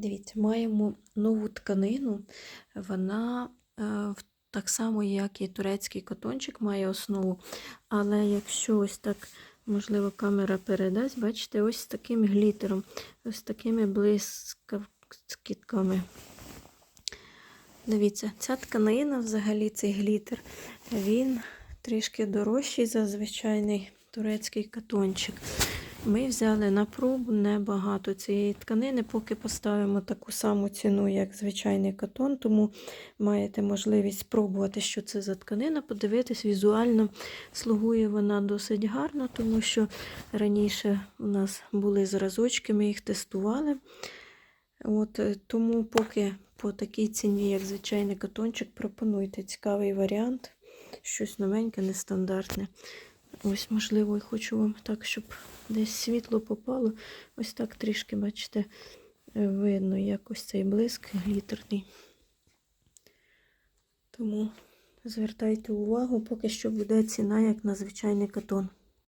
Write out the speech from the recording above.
Дивіться, маємо нову тканину. Вона е, так само, як і турецький котончик, має основу. Але якщо ось так, можливо, камера передасть, бачите, ось таким глітером, ось такими блискавками. Дивіться, ця тканина, взагалі, цей глітер, він трішки дорожчий за звичайний турецький катончик. Ми взяли на пробу небагато цієї тканини, поки поставимо таку саму ціну, як звичайний катон, тому маєте можливість спробувати, що це за тканина, подивитись візуально. Слугує вона досить гарно, тому що раніше у нас були зразочки, ми їх тестували. От, е, тому поки по такій ціні, як звичайний катончик, пропонуйте цікавий варіант, щось новеньке, нестандартне. Ось, можливо, і хочу вам так, щоб десь світло попало. Ось так трішки, бачите, видно, як ось цей блиск глітерний. Тому звертайте увагу, поки що буде ціна, як на звичайний катон.